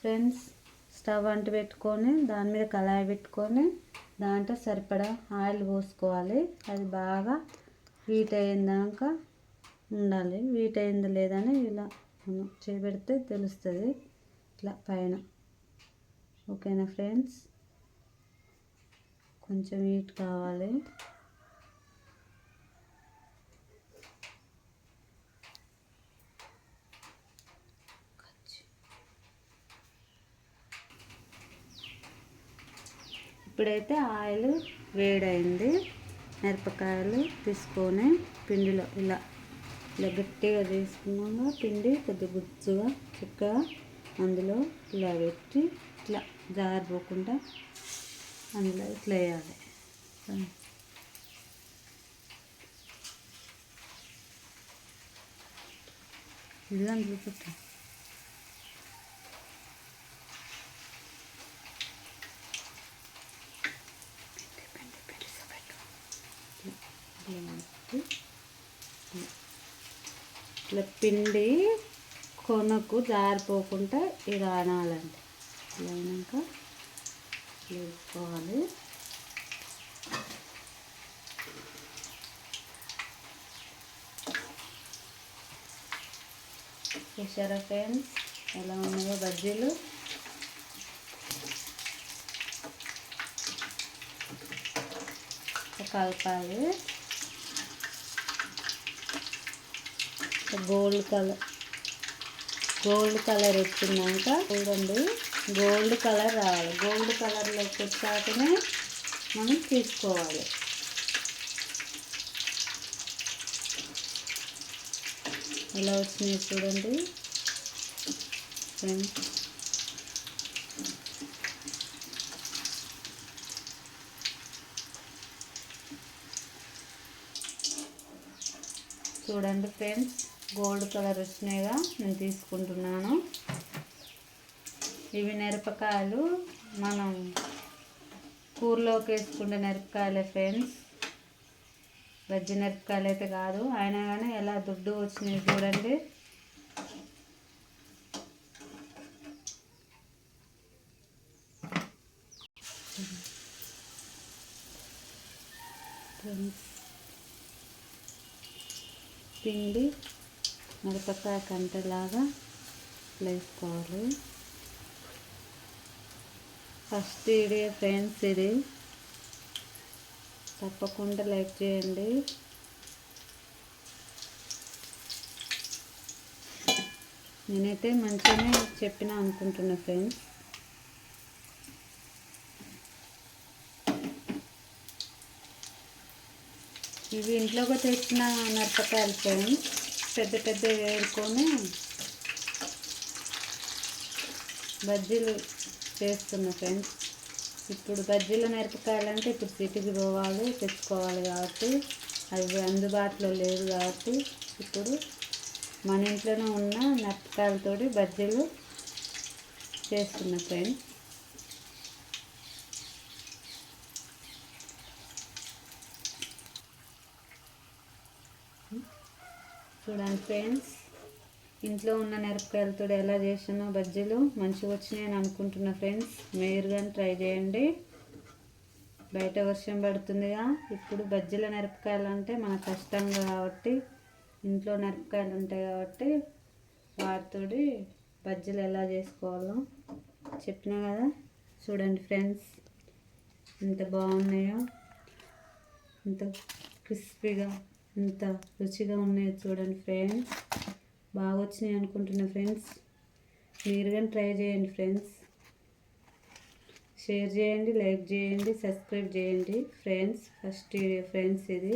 Friends stove అంటు పెట్టుకొని దాని మీద కళాయి పెట్టుకొని దాంట్లో సరిపడా ఆయిల్ పోసుకోవాలి. అది బాగా హీట్ అయ్యేదాక ఉండాలి. హీట్ అయింది లేదని ఇలా చేపెడితే తెలుస్తుంది. ఇట్లా పైన. ఓకేనా ఫ్రెండ్స్? కొంచెం హీట్ కావాలి. ఇప్పుడైతే ఆయిల్ వేడైంది. మిరపకాయలు తీసుకొని పిండిలో ఇలా ఇలా గట్టిగా తీసుకున్నాక పిండి కొద్దిగా గుజ్జుగా చక్కగా అందులో ఇలా పెట్టి ఇట్లా జారిపోకుండా అందులో ఇట్లా వేయాలి. ఇది అందులో పెట్టు. ఇట్లా పిండి కొనకు జారిపోకుండా ఇది ఆనాలండి ఇలా అయినాక వేసుకోవాలి. చూసారా ఫ్రెండ్స్? ఎలా ఉన్నాయో బజ్జీలు? కలపాలి గోల్డ్ కలర్. గోల్డ్ కలర్ వచ్చినాక చూడండి గోల్డ్ కలర్ రావాలి. గోల్డ్ కలర్లోకి వచ్చాకనే మనం తీసుకోవాలి. ఎలా వచ్చినాయి చూడండి. చూడండి ఫ్రెండ్స్. గోల్డ్ కలర్ వచ్చినాయిగా నేను తీసుకుంటున్నాను. ఇవి మిరపకాయలు. మనం కూరలోకి వేసుకునే మిరపకాయలే ఫ్రెండ్స్. వెజ్ మిరపకాయలు అయితే కాదు. అయినా కానీ ఎలా దుడ్డు వచ్చినాయి చూడండి. పిండి. మిరపకాయ కంటలాగా వేసుకోవాలి. ఫస్ట్ ఇది ఫ్రెండ్స్ ఇది. తప్పకుండా లైక్ చేయండి. నేనైతే మంచిగానే చెప్పిన అనుకుంటున్నా ఫ్రెండ్స్. ఇవి ఇంట్లోకి తెచ్చిన మిరపకాయలు ఫ్రెండ్స్. పెద్ద పెద్ద వేరుకొని బజ్జీలు చేస్తున్నా ఫ్రెండ్స్. ఇప్పుడు బజ్జీల మిరపకాయలు అంటే ఇప్పుడు సిటీకి పోవాలి తెచ్చుకోవాలి కాబట్టి అవి అందుబాటులో లేదు కాబట్టి ఇప్పుడు మన ఇంట్లోనే ఉన్న మిరపకాయలతోటి బజ్జీలు చేస్తున్నా ఫ్రెండ్స్. చూడండి ఫ్రెండ్స్. ఇంట్లో ఉన్న మిరపకాయలతో ఎలా చేసానో బజ్జీలు మంచిగా వచ్చినాయని అనుకుంటున్నా ఫ్రెండ్స్. మీరు కానీ ట్రై చేయండి. బయట వర్షం పడుతుందిగా. ఇప్పుడు బజ్జీల మిరపకాయలు అంటే మన కష్టంగా కాబట్టి ఇంట్లో మిరపకాయలు ఉంటాయి కాబట్టి వాటితోటి బజ్జీలు ఎలా చేసుకోవాలో చెప్పినా కదా. చూడండి ఫ్రెండ్స్ ఎంత బాగున్నాయో. ఎంత క్రిస్పీగా ఇంత రుచిగా ఉన్నాయి చూడండి ఫ్రెండ్స్. బాగా వచ్చినాయి అనుకుంటున్నా ఫ్రెండ్స్. మీరు కానీ ట్రై చేయండి ఫ్రెండ్స్. షేర్ చేయండి లైక్ చేయండి సబ్స్క్రైబ్ చేయండి. ఫ్రెండ్స్ ఫస్ట్ ఫ్రెండ్స్ ఇది.